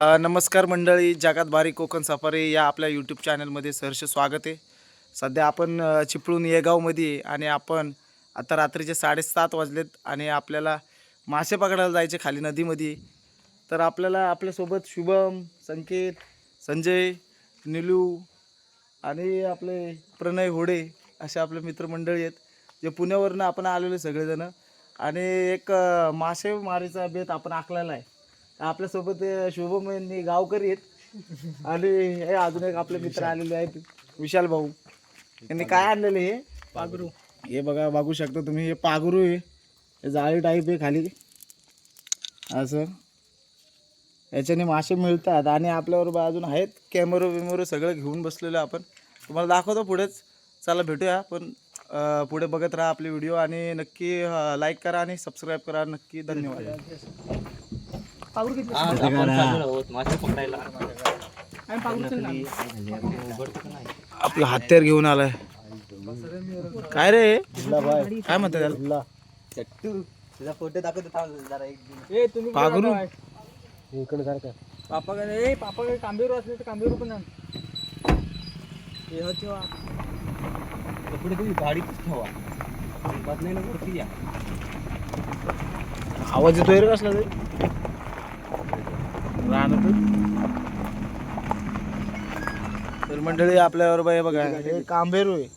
नमस्कार मंडळी जगात भारी कोकण सफारी या आपल्या यूट्यूब चॅनलमध्ये सहर्ष स्वागत आहे. सध्या आपण चिपळूण येगावमध्ये आणि आपण आता रात्रीचे साडेसात वाजलेत आणि आपल्याला मासे पकडायला जायचे खाली नदीमध्ये. तर आपल्याला आपल्यासोबत शुभम संकेत संजय निलू आणि आपले प्रणय होडे असे आपले मित्रमंडळी आहेत जे पुण्यावरनं आपण आलेले सगळेजण. आणि एक मासेमारीचा मासे मारीचा बेत आपण आखलेला आहे. आपल्यासोबत अ, शुभम यांनी गावकरी आहेत. आणि हे अजून एक आपले मित्र आलेले आहेत. विशाल भाऊ. यांनी काय आणलेले हे? पागरू. हे बघा बघू शकता तुम्ही हे पागरू आहे. हे जाळी टाईप आहे खाली. असं. याच्याने मासे मिळतात आणि आपल्यावर बा अजून आहेत. कॅमेरो बिमेरो सगळं घेऊन बसलेलो आपण. तुम्हाला दाखवतो पुढेच. चला भेटूया. पण अ, पुढे बघत राहा आपले व्हिडिओ आणि नक्की लाईक करा आणि सबस्क्राईब करा. नक्की धन्यवाद. आपलं हत्यार घेऊन आलाय. काय रे? हे? काय म्हणतात त्याला? फोटो दाखवतो ए तुम्ही पागरू इकडे सारखं पापा ए पापा कांबेरू असले तर कांबेरू पण आण. हे हो ठेवा. कपडे तुम्ही गाडीत ठेवा. बदलायला वरती या. आवाज येतोय रे कसला तरी? तर मंडळी आपल्यावर बाई बघा हे कांबेरू आहे.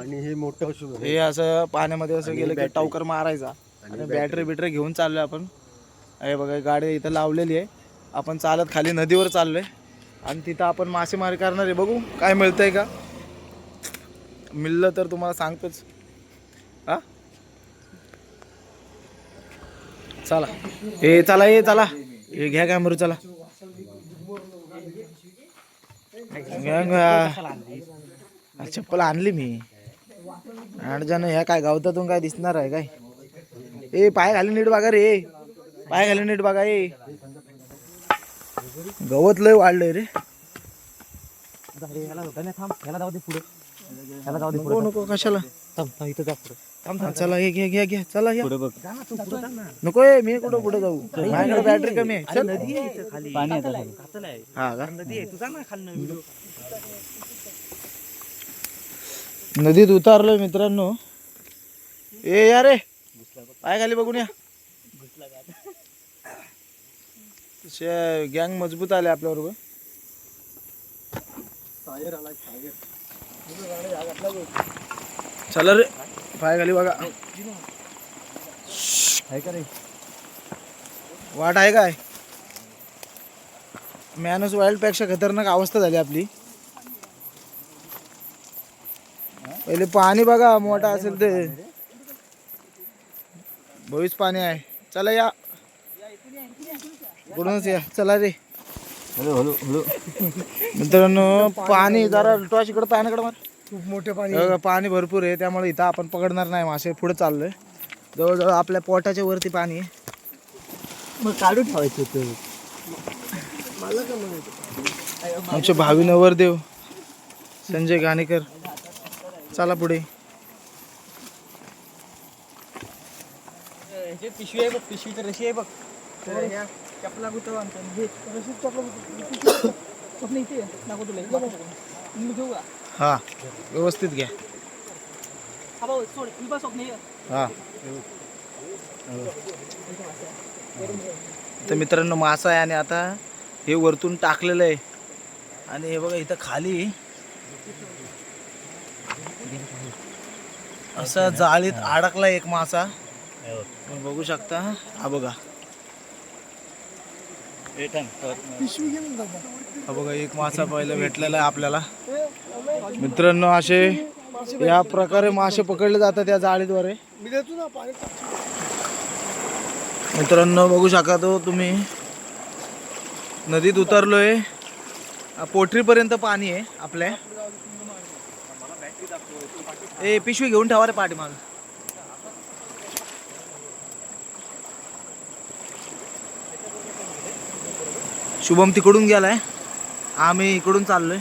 आणि हे मोठं हे असं पाण्यामध्ये असं गेलं की टावकर मारायचा. आणि बॅटरी बिटरी घेऊन चाललोय आपण. हे बघा गाडी इथं लावलेली आहे. आपण चालत खाली नदीवर चाललोय. आणि तिथं आपण मासेमारी करणार आहे. बघू काय मिळतंय का? मिळलं तर तुम्हाला सांगतोच. हा? चला. हे चला ये चला. हे घ्या कॅमेरा चला. घ्या घ्या. चप्पल आणली मी. आठ जण ह्या काय गावतातून काय दिसणार आहे काय? ए पाय घाली नीट बघा रे. पाय घाली नीट बघा ए. गवत लय वाढलंय रे. याला थांब याला जाऊ दे पुढे. याला जाऊ दे नको नको कशाला? थांब इथं जा पुढे. चला हे घ्या घ्या घ्या चला घ्या बघ. नको ए मी कुठं पुढे जाऊ? माझ्याकडे बॅटरी कमी आहे. चल. नदी आहे इथं खाली. पाणी आहे हा का? नदी आहे. तू जा ना खाली नदीत उतारलोय मित्रांनो. ए या रे. पाय खाली बघून या. गँग मजबूत आले आपल्या बरोबर चला रे. पाय खाली बघा. आहे का रे? वाट आहे काय? मॅनस वाईल्डपेक्षा खतरनाक अवस्था झाली आपली. पहिले पाणी बघा मोठा असेल ते. भविष्य पाणी आहे. चला या. कुठूनच या. चला रे. Hello hello hello. मित्रांनो पाणी जरा टॉच इकडं पाण्याकडे मार. खूप मोठे पाणी पाणी भरपूर आहे त्यामुळे इथं आपण पकडणार नाही मासे पुढे चाललोय. जवळजवळ आपल्या पोटाच्या वरती पाणी आहे. मग काढून ठेवायचं होतं आमचे भावी नवरदेव संजय घाणेकर चला पुढे. पिशवी आहे बघ पिशवी तर रशी आहे बघ. तर ह्या चपला आणतो हे रशी चपला गुतव. स्वप्न इथे. मी घेऊ का? हा. व्यवस्थित घ्या. हा ही हे. हा. तर मित्रांनो मासा आहे आणि आता हे वरतून टाकलेलं आहे. आणि हे बघा इथं खाली. असा जाळीत अडकला एक मासा. बघू शकता. हा बघा. हा बघा एक मासा पहिला भेटलेला आहे आपल्याला. मित्रांनो असे या प्रकारे मासे पकडले जातात या जाळीद्वारे. मित्रांनो बघू शका तो तुम्ही. नदीत उतरलोय. पोटरीपर्यंत पाणी आहे आपल्या. ए पिशवी घेऊन ठेवा रे पाठीमाग. शुभम तिकडून गेलाय. आम्ही इकडून चाललोय.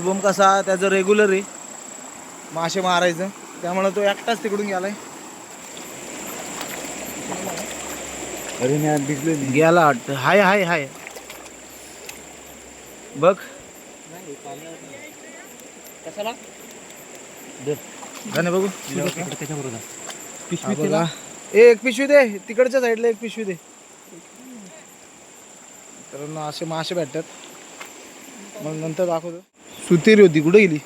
शुभम कसा त्याचं रेग्युलर आहे. मासे मारायचं. त्यामुळे तो एकटाच तिकडून गेलाय. अरे मी दिसलो गेला वाटतं. हाय हाय हाय. बघ. कशाला? गाणे बघू. त्याच्याबरोबर बघा. एक पिशवी दे. तिकडच्या साईडला एक पिशवी दे. कारण असे मासे भेटतात. मग नंतर दाखवतो. सुतेरी होती. कुठे गेली?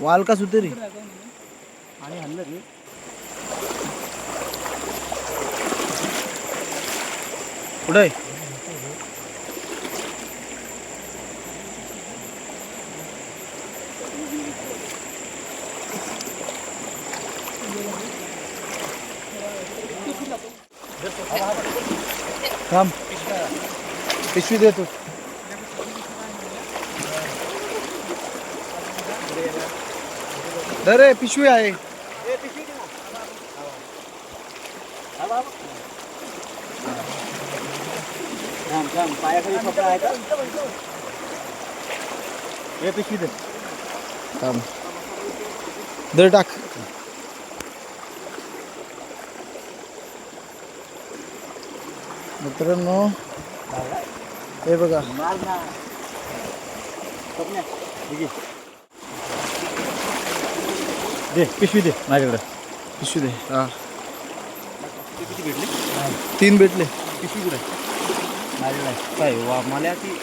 वाल. का सुतेरी? आणि हल्लं रे. कुठे आहे? थांब. पिशवी देतो पिशवी आहे थांब थांब पायाखाली कपडा आहे का हे पिशवी दे थांब दर टाक मित्रांनो हे बघा दे पिशवी दे माझ्याकडे. पिशवी दे. हा. किती भेटली? तीन भेटले. पिशवी कुठे? माझ्याकडे आहे. काय वा मला ती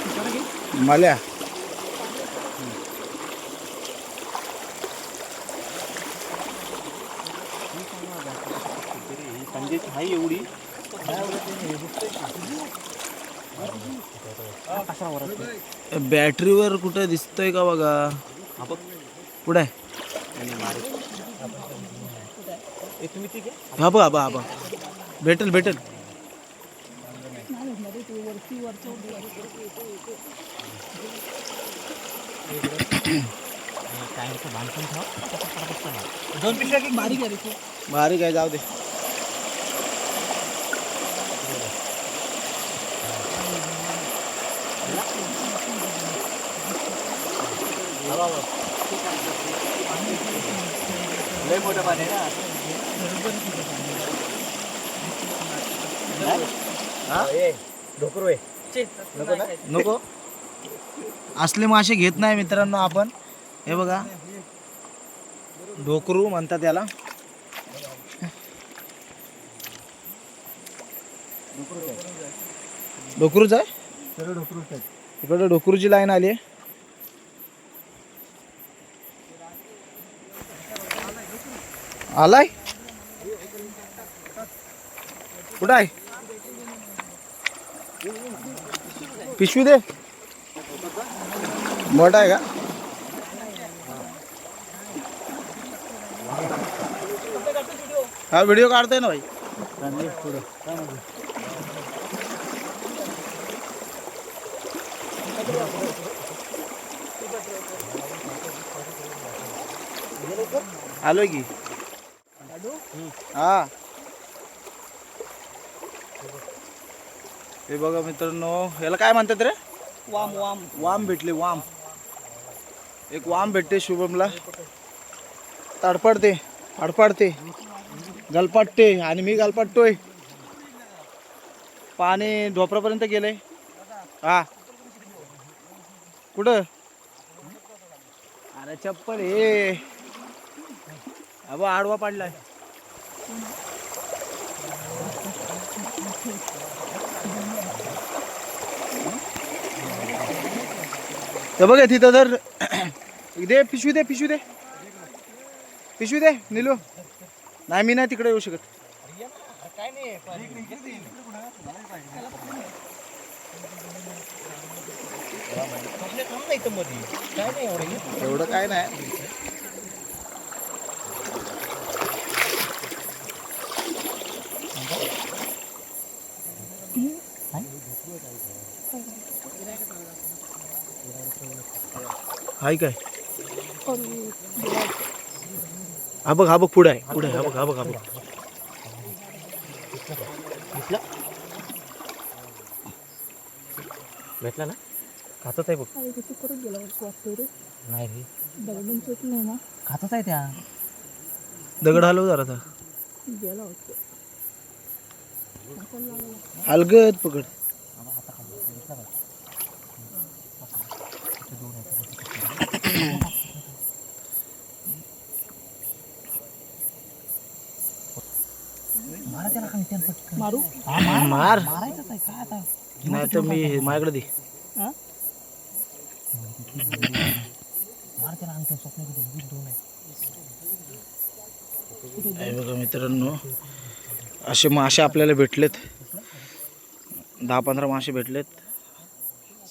ही आहे एवढी. बॅटरीवर कुठे दिसतोय का बघा? हा बघ कुठे आहे आणि मारे ए तुम्ही ठीक आहे हा बघा हा। बघा भेटेल भेटेल कायमचं बांधून ठेवा दोन पिशव्या घे बारीक आहे रे खूप. बारीक आहे जाऊ दे। लय मोठं पाणी आहे ना? हा? ए ढोकरू आहे. नको असले मासे घेत नाही मित्रांनो आपण. हे बघा. ढोकरू म्हणतात याला. ढोकरूच आहे. इकडे ढोकरूची लाईन आली आहे. आलाय? कुठं आहे? पिशवी दे. मोठा आहे का? हा व्हिडिओ काढतोय ना भाई. आलोय की. हा. हे बघा मित्रांनो याला काय म्हणतात रे? वाम वाम. वाम भेटले वाम. एक वाम भेटते शुभमला. तडपडते फडफडते गलपाटते आणि मी गलपाटतोय. पाणी ढोपरापर्यंत गेलंय. हा. कुठं? अरे चप्पल हे अबा आडवा पाडलाय. तर बघा तिथं जर दे पिशवी दे पिशवी दे. पिशवी दे निलू. नाही मी नाही तिकडे येऊ शकत. एवढं काय नाही. हाय काय? हा बघ हा बघ पुढे आहे पुढे हा बघ हा बघ हा बघ. भेटला? ना? खातच आहे बघ. परत गेला वाटतं रे. नाही रे. दगडून चोट नाही ना? खातच आहे त्या. दगड हलव जरा गेला वाटतं अलगद पकड. मारू? मार. नाही तर मी माझ्याकडे दे. बघा मित्रांनो असे मासे आपल्याला भेटलेत. दहा पंधरा मासे भेटलेत.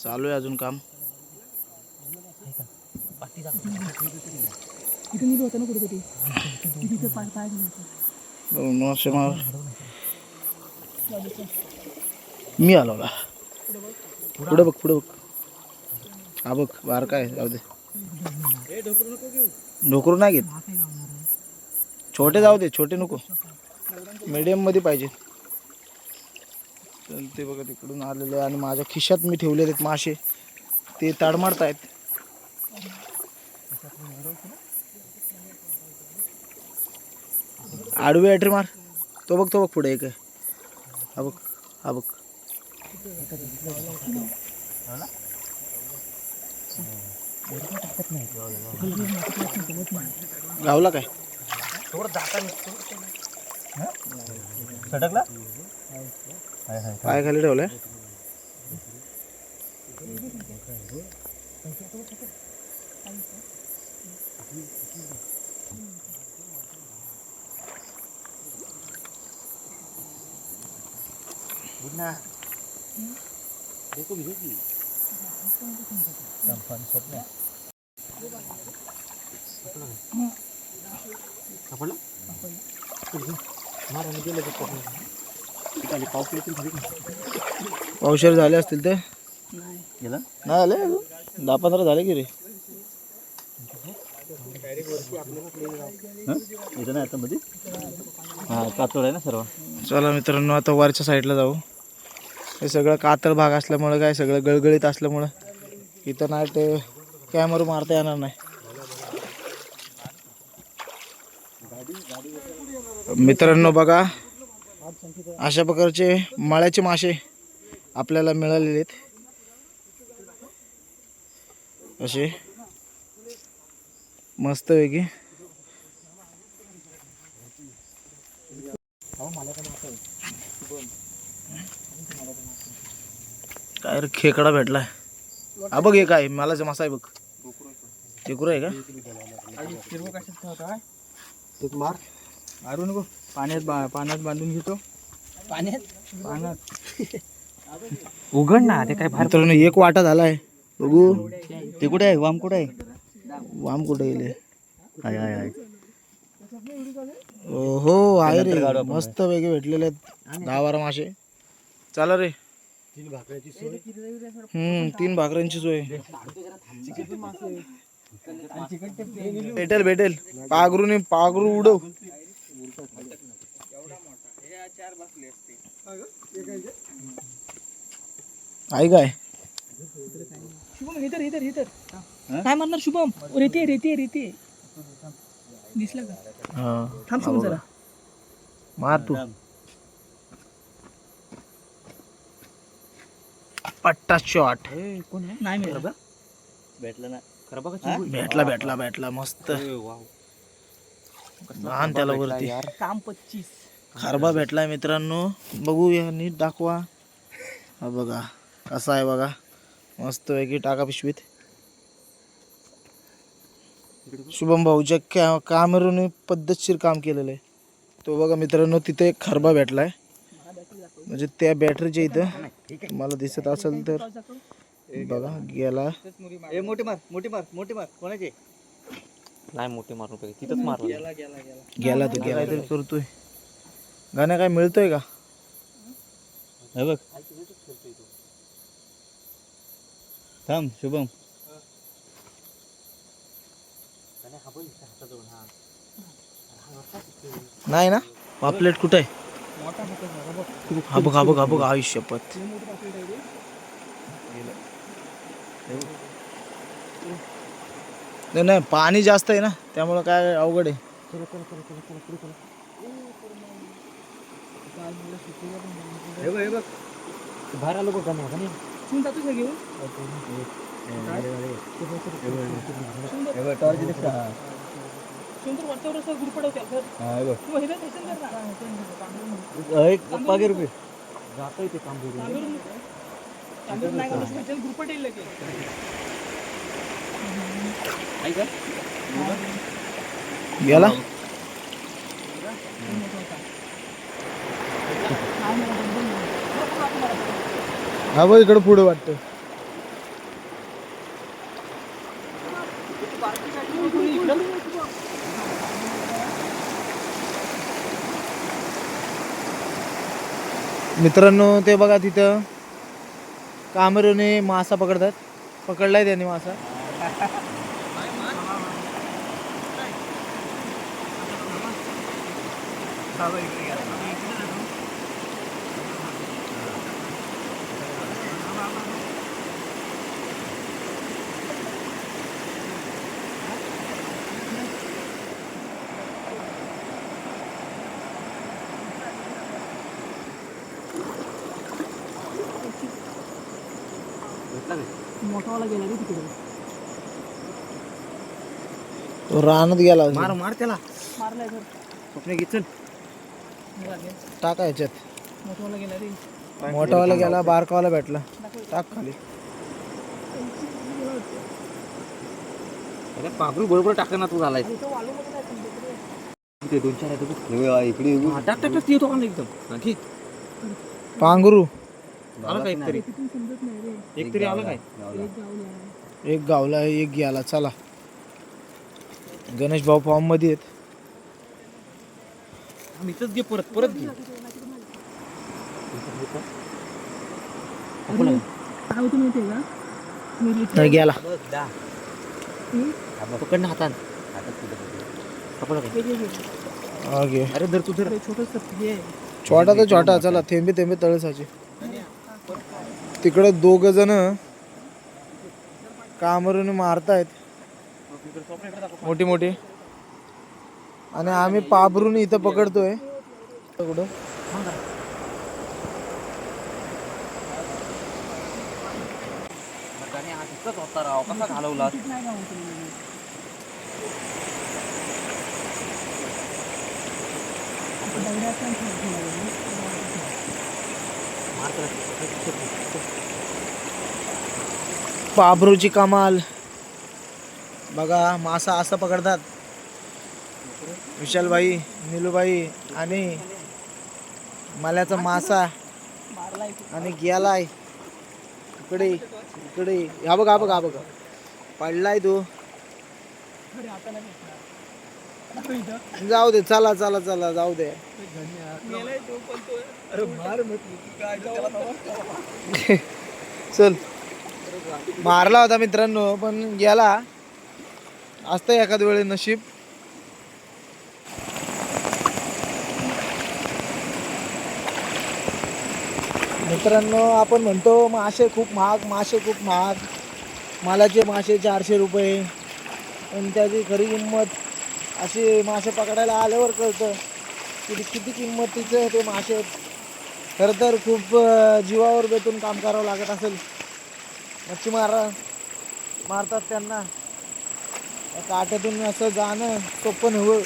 चालू आहे अजून काम. मासे मार. मी आलो बा पुढे बघ पुढे बघ. हा बघ बार काय जाऊ दे. ढोकरू नाही घेत. छोटे जाऊ दे छोटे नको. मीडियममध्ये पाहिजे. तर ते बघा तिकडून आलेले आणि माझ्या खिशात मी ठेवलेले आहेत मासे. ते तडमडतायत आडवी अॅट्री मार. तो बघ तो बघ पुढे एक. आहे हा बघ हा बघ. गावला काय? सडकला पाय खाली ठेवलाय देखो भिजो की स्वप्न सापडला मार आणि गेलं ते पकडून पाव किलो तरी झाली पावशेर झाले असतील ते. नाही झाले अजून. दहा पंधरा झाले की रे. आता मध्ये हा कातोड आहे ना सर्व. चला मित्रांनो आता वरच्या साईडला जाऊ. हे सगळं कातळ भाग असल्यामुळं काय सगळं गळगळीत असल्यामुळं इथं नाही ते कॅमेरा मारता येणार नाही. मित्रांनो बघा अशा प्रकारचे मळ्याचे मासे आपल्याला मिळालेले आहेत. असे मस्त वेगळी काय रे खेकडा भेटलाय. हा बघ हे काय मालाचा मासा आहे बघ. टेकुर आहे का? एक मार. मारू नको. पाण्यात बा पाण्यात बांधून घेतो. पाण्यात? पाण्यात. उघड ना ते काय मित्रांनो एक वाटा झालाय. बघू. ते कुठे आहे? वाम कुठे आहे? वाम कुठे गेले? हाय हाय हाय. हो आहे रे. मस्त वेगळे भेटलेले आहेत. दहा बारा मासे. चला रे. हम्म तीन भाकऱ्यांची सोय. भेटेल भेटेल. पागरू पागरू उडव. आहे काय? शुभम इधर इधर इधर. काय म्हणणार शुभम? रेती रेती रेती दिसलं का? हा. थांब शुभम जरा. मार तू. पट्टा शॉट नाही मिळालं भेटलं ना भेटला भेटला भेटला मस्त. लहान त्याला वरती. काम पच्चीस. खारबा भेटलाय मित्रांनो. बघूया नीट दाखवा. हा बघा कसा आहे बघा. मस्त वेगळी टाका पिशवीत. शुभम भाऊच्या कॅ कामेरून पद्धतशीर काम केलेलं आहे तो बघा मित्रांनो तिथे एक खरबा भेटलाय. म्हणजे त्या बॅटरीच्या इथं तुम्हाला दिसत असेल तर. बघा गेला. ए मोठी मार मोठी मार मोठी मार. कोणाचे? नाही मोठी मारू पाहिजे तिथंच मारलं. गेला गेला गेला. गेला तो गेला तरी करतोय गाण्या काय मिळतोय का? हे बघ. थांब शुभम. नाही ना? पापलेट कुठं आहे? हा बघ हा बघ हा बघ आयुष्यपत लय मोठं पापलेट आहे रे. नाही नाही पाणी जास्त आहे ना त्यामुळं काय अवघड आहे. बघ बघ. बाहेर आलो बघ गाणं गाणं तू जातोस का घेऊन बघ टॉर्च दिसत शिवंतर वरच्यावर असं गुरपडवते सर तू देत असेल तर ना. पागे रुपये. जाता येते काम गेला हा बघ इकडे पुढे वाटतं. मित्रांनो ते बघा तिथं. कामरूने मासा पकडतात. पकडलाय त्यांनी मासा. मोठावाला गेला रे तिकडे. तो रानात गेला मार मार त्याला. मारलाय सर स्वप्न घे चल. टाका याच्यात मोठावाला गेला रे. मोठावाला गेला बारकावाला भेटला. टाक खाली. अरे बरोबर टाक ना तू झालाय. समजत रे. ते दोन चार आहेत बघ. इकडे टाक टाक टाक येतो का एकदम? हा. पांघरू. आलं का एक तरी तिथून समजत नाही. रे एक तरी आलं काय? एक गावला एक गावला एक गेला. चला. गणेश भाऊ फॉर्ममध्ये आहेत. आम्ही इथंच घे परत परत घे. अरे, काय होतं माहितीये का? मी रिक्षा- नाही गेला. हम्म? पकड ना हातान पकड का? एक- एक- एक. ओके अरे धर तू धर. अरे, छोटंसं आहे. छोटा तर छोटा. चला थेंबे थेंबे तळसाचे. तिकडे दोघ जण कामरून मारतायत. मोठी मोठी आणि आम्ही पाबरून इथं पकडतोय. कुठं आणि हा तिथंच होता राव कसा घालवला तिकीट नाही का म्हणतो मी. आता दगडात पण ठेवलं आहे. बाबरूची कमाल. बघा मासा असं पकडतात. विशालबाई निलूबाई आणि मल्याचा मासा आणि गेलाय इकडे इकडे. हा बघा बघा बघा. पडलाय तो. जाऊ दे चला चला चला जाऊ दे. अरे, मार चल. मारला होता मित्रांनो पण गेला. असतं एखाद वेळे नशीब. मित्रांनो आपण म्हणतो मासे खूप महाग मासे खूप महाग. मालाचे मासे चारशे रुपये पण त्याची खरी किंमत अशी मासे पकडायला आल्यावर कळतं की किती किंमतीचे ते मासे खरं तर खूप जीवावर बेतून काम करावं लागत असेल. मच्छीमार मारतात त्यांना. काट्यातून असं जाणं सोपं हवं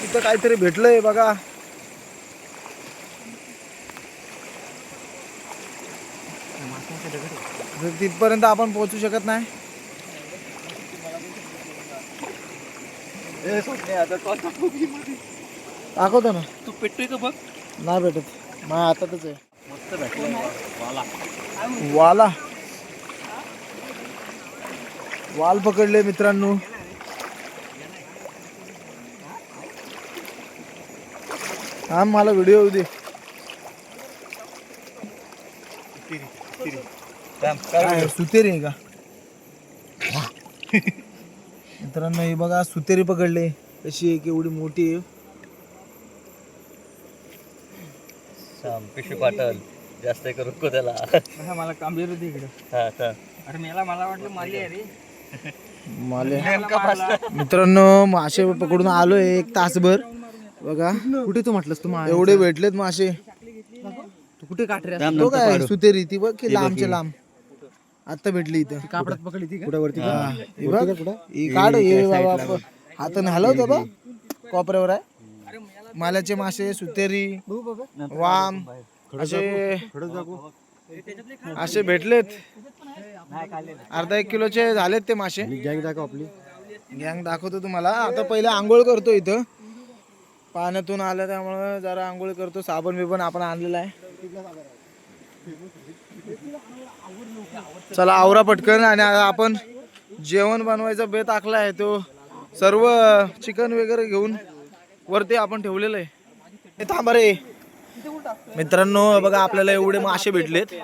तिथं काहीतरी भेटलंय बघा. तिथपर्यंत आपण पोहोचू शकत नाही. दाखवतो ना. तू पेटतोय का बघ? नाही भेटत. माझ्या हातातच आहे. मस्त भेटलं वाला. वाला. वाल पकडले मित्रांनो. हा मला व्हिडिओ येऊ दे. सुतेरी का? मित्रांनो हे बघा सुतेरी पकडले. कशी आहे केवढी मोठी आहे. पिशवी पाटल जास्त करू नको त्याला. हा, मला कांबीर होती इकडे हा का अरे मेला मला वाटलं माली आहे रे. माले. मित्रांनो मासे पकडून आलोय एक तासभर. बघा. कुठे तू म्हटलंस तू एवढे भेटलेत मासे. तू कुठे काट रे तो काय सुतेरी ती बघ की लांबचे लांब. आता भेटली इथं. कापडात पकडली ती कुठं वरती हे बघ. ही काढ हे बाबा हाताने हलवतो बघ. कोपऱ्यावर आहे. माल्याचे मासे सुतेरी वाम असे असे भेटलेत. अर्धा एक किलोचे झालेत ते मासे. गँग दाखव आपली. गँग दाखवतो तुम्हाला. आता पहिले आंघोळ करतो इथं. पाण्यातून आलं त्यामुळं जरा आंघोळ करतो. साबण बिबण आपण आणलेला आहे. चला आवरा पटकन आणि आपण जेवण बनवायचा बेत आखला आहे तो सर्व चिकन वगैरे घेऊन वरती आपण ठेवलेलं आहे. हे थांबा रे. मित्रांनो बघा आपल्याला एवढे मासे भेटलेत.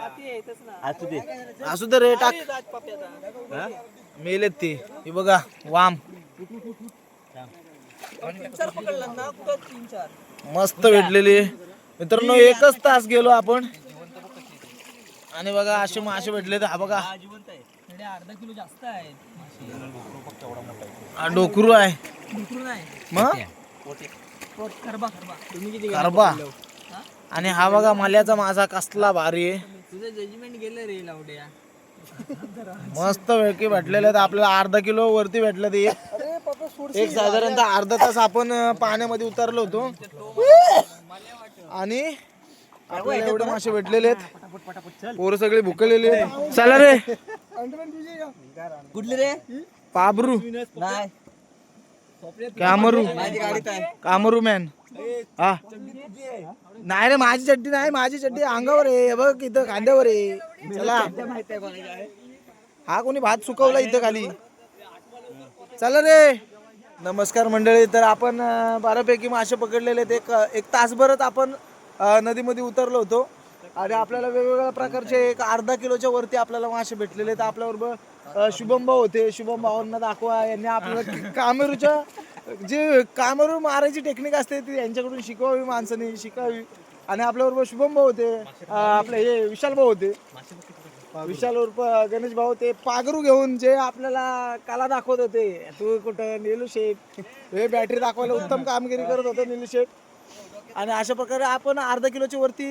असू दे रे टाक. मेलेत ते. हे बघा वाम. मस्त भेटलेली. मित्रांनो एकच तास गेलो आपण. आणि बघा असे मासे भेटले हा बघा. अर्धा किलो जास्त आहे. हा डोकरू आहे. दुसरं नाही. मग? खरबा खरबा. तुम्ही किती करबा आणि हा बघा माल्याचा माझा कसला भारी आहे. तुझं जजमेंट गेलं रे लावड्या. मस्त पैकी भेटलेले आहेत. आपल्याला अर्धा किलो वरती भेटलं ते. एक एक साधारणतः अर्धा तास आपण अं, पाण्यामध्ये उतरलो होतो. आणि आपल्याला एवढे मासे भेटलेले आहेत. पोरं सगळे भुकलेले चला रे कुठले रे. पाबरू. नाही. कामरू. कामरू मॅन हा. नाही रे माझी चड्डी नाही माझी चड्डी अंगावर आहे. बघ इथं खांद्यावर आहे. चला. हा कोणी भात सुकवला इथं खाली. चला रे. नमस्कार मंडळी. तर आपण अं, बऱ्यापैकी मासे पकडलेले आहेत. एक एक तासभरच आपण नदीमध्ये उतरलो होतो. आणि आपल्याला वेगवेगळ्या प्रकारचे एक अर्धा किलोच्या वरती आपल्याला मासे भेटलेले आहेत. आपल्याबरोबर शुभम भाऊ होते. शुभम भाऊंना दाखवा. यांनी आपल्याला कामेरूच्या जे कामेरू मारायची टेक्निक असते ती यांच्याकडून शिकवावी माणसाने शिकावी. आणि आपल्याबरोबर शुभम भाऊ होते. आपले हे विशाल भाऊ होते. विशाल उर्फ गणेश भाऊ ते पागरू घेऊन जे आपल्याला कला दाखवत होते. तू कुठं निलू शेठ हे बॅटरी दाखवायला उत्तम कामगिरी करत होते निलू शेठ आणि अशा प्रकारे आपण अर्धा किलोच्या वरती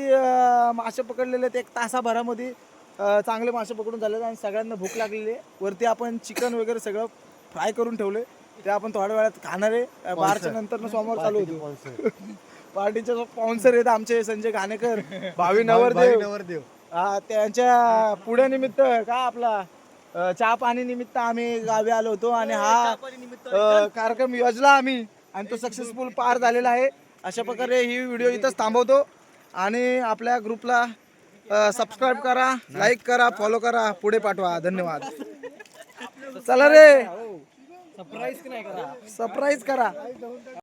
मासे पकडलेले आहेत. एक तासाभरामध्ये चांगले मासे पकडून झाले आणि सगळ्यांना भूक लागलेली आहे. वरती आपण चिकन वगैरे सगळं फ्राय करून ठेवले. ते आपण थोड्या वेळात खाणार आहे. बारच्या नंतर सोमवार चालू होतो. पार्टीचे स्पॉन्सर आहेत आमचे संजय घाणेकर भावी नवरदेव. हा, त्यांच्या पुढ्यानिमित्त का आपला चहा पाणी निमित्त आम्ही गावी आलो होतो. आणि हा कार्यक्रम योजला आम्ही. आणि तो सक्सेसफुल पार झालेला आहे. अशा प्रकारे ही व्हिडिओ इथंच थांबवतो. आणि आपल्या ग्रुपला सबस्क्राईब करा लाईक करा फॉलो करा पुढे पाठवा. धन्यवाद. चला रे. सरप्राईज करा. सरप्राईज करा.